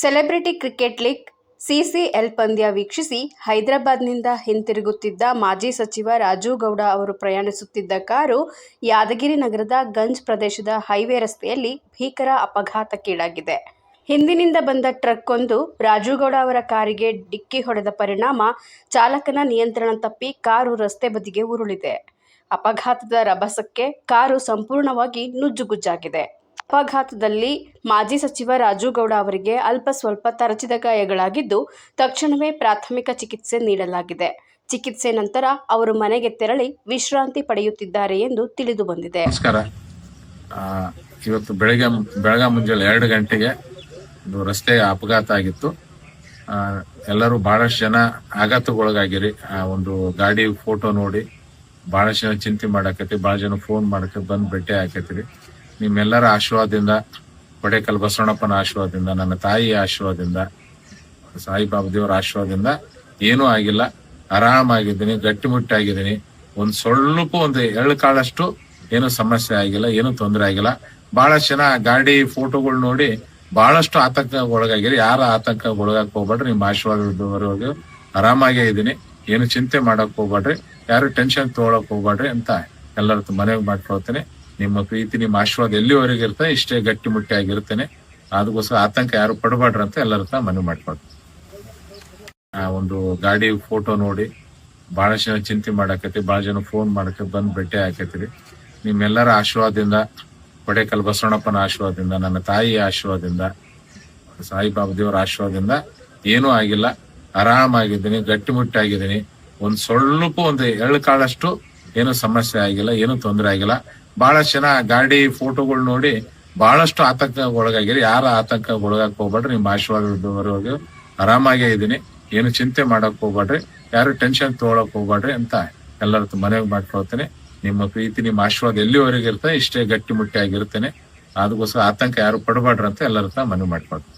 Celebrity cricket league CCL ಪಂದ್ಯ ವೀಕ್ಷಿಸಿ ಹೈದರಾಬಾದ್ನಿಂದ ಹಿಂತಿರುಗುತ್ತಿದ್ದ ಮಾಜಿ ಸಚಿವ ರಾಜುಗೌಡ ಅವರು ಪ್ರಯಾಣಿಸುತ್ತಿದ್ದ ಕಾರು ಯಾದಗಿರಿ ನಗರದ ಗಂಜ್ ಪ್ರದೇಶದ ಹೈವೇ ರಸ್ತೆಯಲ್ಲಿ ಭೀಕರ ಅಪಘಾತಕ್ಕೀಡಾಗಿದೆ. ಹಿಂದಿನಿಂದ ಬಂದ ಟ್ರಕ್ ಒಂದು ರಾಜುಗೌಡ ಅವರ ಕಾರಿಗೆ ಡಿಕ್ಕಿ ಹೊಡೆದ ಪರಿಣಾಮ ಚಾಲಕನ ನಿಯಂತ್ರಣ ತಪ್ಪಿ ಕಾರು ರಸ್ತೆ ಬದಿಗೆ ಉರುಳಿದೆ. ಅಪಘಾತದ ರಭಸಕ್ಕೆ ಕಾರು ಸಂಪೂರ್ಣವಾಗಿ ನುಜ್ಜುಗುಜ್ಜಾಗಿದೆ. ಅಪಘಾತದಲ್ಲಿ ಮಾಜಿ ಸಚಿವ ರಾಜುಗೌಡ ಅವರಿಗೆ ಅಲ್ಪ ಸ್ವಲ್ಪ ತರಚಿದ ಗಾಯಗಳಾಗಿದ್ದು, ತಕ್ಷಣವೇ ಪ್ರಾಥಮಿಕ ಚಿಕಿತ್ಸೆ ನೀಡಲಾಗಿದೆ. ಚಿಕಿತ್ಸೆ ನಂತರ ಅವರು ಮನೆಗೆ ತೆರಳಿ ವಿಶ್ರಾಂತಿ ಪಡೆಯುತ್ತಿದ್ದಾರೆ ಎಂದು ತಿಳಿದು ಬಂದಿದೆ. ನಮಸ್ಕಾರ. ಇವತ್ತು ಬೆಳಗ್ಗೆ ಬೆಳಗ್ಗೆ ಮುಂಜಾನೆ ಎರಡು ಗಂಟೆಗೆ ಒಂದು ರಸ್ತೆ ಅಪಘಾತ ಆಗಿತ್ತು. ಎಲ್ಲರೂ ಬಹಳಷ್ಟು ಜನ ಆಘಾತಗೊಳಗಾಗಿರಿ ಆ, ಒಂದು ಗಾಡಿ ಫೋಟೋ ನೋಡಿ ಬಹಳಷ್ಟು ಜನ ಚಿಂತೆ ಮಾಡಾಕತಿ ಬಹಳ ಜನ ಫೋನ್ ಮಾಡಕ ಬಂದು ಭೇಟಿ ಹಾಕತ್ರಿ ನಿಮ್ಮೆಲ್ಲರ ಆಶೀರ್ವಾದದಿಂದ ಪಡೆಕಲ್ ಬಸವಣ್ಣಪ್ಪನ ಆಶೀರ್ವಾದದಿಂದ, ನನ್ನ ತಾಯಿಯ ಆಶೀರ್ವಾದದಿಂದ, ಸಾಯಿಬಾಬಾ ದೇವರ ಆಶೀರ್ವಾದದಿಂದ ಏನೂ ಆಗಿಲ್ಲ. ಆರಾಮಾಗಿದ್ದೀನಿ ಗಟ್ಟಿಮುಟ್ಟಾಗಿದ್ದೀನಿ ಒಂದು ಸ್ವಲ್ಪ ಒಂದು ಎಳ್ಳು ಕಾಳಷ್ಟು ಏನು ಸಮಸ್ಯೆ ಆಗಿಲ್ಲ, ಏನು ತೊಂದರೆ ಆಗಿಲ್ಲ. ಬಹಳಷ್ಟು ಜನ ಗಾಡಿ ಫೋಟೋಗಳು ನೋಡಿ ಬಹಳಷ್ಟು ಆತಂಕ ಒಳಗಾಗಿರಿ ಯಾರ ಆತಂಕ ಒಳಗಾಕ್ ಹೋಗ್ಬೇಡ್ರಿ, ನಿಮ್ಮ ಆಶೀರ್ವಾದದವರೆಗೂ ಆರಾಮಾಗೇ ಇದ್ದೀನಿ. ಏನು ಚಿಂತೆ ಮಾಡಕ್ ಹೋಗ್ಬೇಡ್ರಿ, ಯಾರು ಟೆನ್ಷನ್ ತಗೊಳಕ್ ಹೋಗ್ಬೇಡ್ರಿ ಅಂತ ಎಲ್ಲರ ಮನೆಗೆ ಮಾಡ್ಕೊಳ್ತೇನೆ. ನಿಮ್ಮ ಪ್ರೀತಿ, ನಿಮ್ಮ ಆಶೀರ್ವಾದ ಎಲ್ಲಿವರೆಗೆ ಇರ್ತದೆ ಇಷ್ಟೇ ಗಟ್ಟಿ ಮುಟ್ಟಿ ಆಗಿರ್ತೇನೆ ಅದಕ್ಕೋಸ್ಕರ ಆತಂಕ ಯಾರು ಪಡಬೇಡ್ರಿ ಅಂತ ಎಲ್ಲರ ಹತ್ರ ಮನವಿ ಮಾಡ್ಕೊಂಡು ಆ, ಒಂದು ಗಾಡಿ ಫೋಟೋ ನೋಡಿ ಬಹಳ ಜನ ಚಿಂತೆ ಮಾಡಾಕತಿ ಬಹಳ ಜನ ಫೋನ್ ಮಾಡಕ್ಕೆ ಬಂದ್ ಭೇಟಿ ಹಾಕತಿರಿ ನಿಮ್ಮೆಲ್ಲರ ಆಶೀರ್ವಾದದಿಂದ, ಕೊಡೇಕಲ್ ಬಸವಣ್ಣಪ್ಪನ ಆಶೀರ್ವಾದದಿಂದ, ನನ್ನ ತಾಯಿಯ ಆಶೀರ್ವಾದದಿಂದ, ಸಾಯಿಬಾಬಾ ದೇವರ ಆಶೀರ್ವಾದದಿಂದ ಏನೂ ಆಗಿಲ್ಲ. ಆರಾಮಾಗಿದ್ದೀನಿ ಗಟ್ಟಿಮುಟ್ಟಾಗಿದ್ದೀನಿ ಒಂದ್ ಸ್ವಲ್ಪ ಒಂದು ಎರಡು ಕಾಳಷ್ಟು ಏನು ಸಮಸ್ಯೆ ಆಗಿಲ್ಲ, ಏನು ತೊಂದರೆ ಆಗಿಲ್ಲ. ಬಹಳಷ್ಟು ಜನ ಗಾಡಿ ಫೋಟೋಗಳು ನೋಡಿ ಬಹಳಷ್ಟು ಆತಂಕ ಒಳಗಾಗಿರಿ ಯಾರ ಆತಂಕ ಒಳಗಾಕ್ ಹೋಗ್ಬೇಡ್ರಿ, ನಿಮ್ಮ ಹೋಗಿ ಆರಾಮಾಗೇ ಇದ್ದೀನಿ. ಏನು ಚಿಂತೆ ಮಾಡಕ್ ಹೋಗ್ಬೇಡ್ರಿ, ಯಾರು ಟೆನ್ಷನ್ ತಗೊಳಕ್ ಹೋಗ್ಬೇಡ್ರಿ ಅಂತ ಎಲ್ಲರ ಮನೆಗೆ ಮಾಡ್ಕೊಳ್ತೇನೆ. ನಿಮ್ಮ ಪ್ರೀತಿ, ನಿಮ್ಮ ಆಶೀರ್ವಾದ ಎಲ್ಲಿವರೆಗೆ ಇರ್ತದೆ ಇಷ್ಟೇ ಗಟ್ಟಿ ಮುಟ್ಟಿ ಆಗಿರ್ತೇನೆ. ಅದಕ್ಕೋಸ್ಕರ ಆತಂಕ ಯಾರು ಪಡಬೇಡ್ರಿ ಅಂತ ಎಲ್ಲರ ಮನವಿ ಮಾಡ್ಕೊಳ್ತೀನಿ.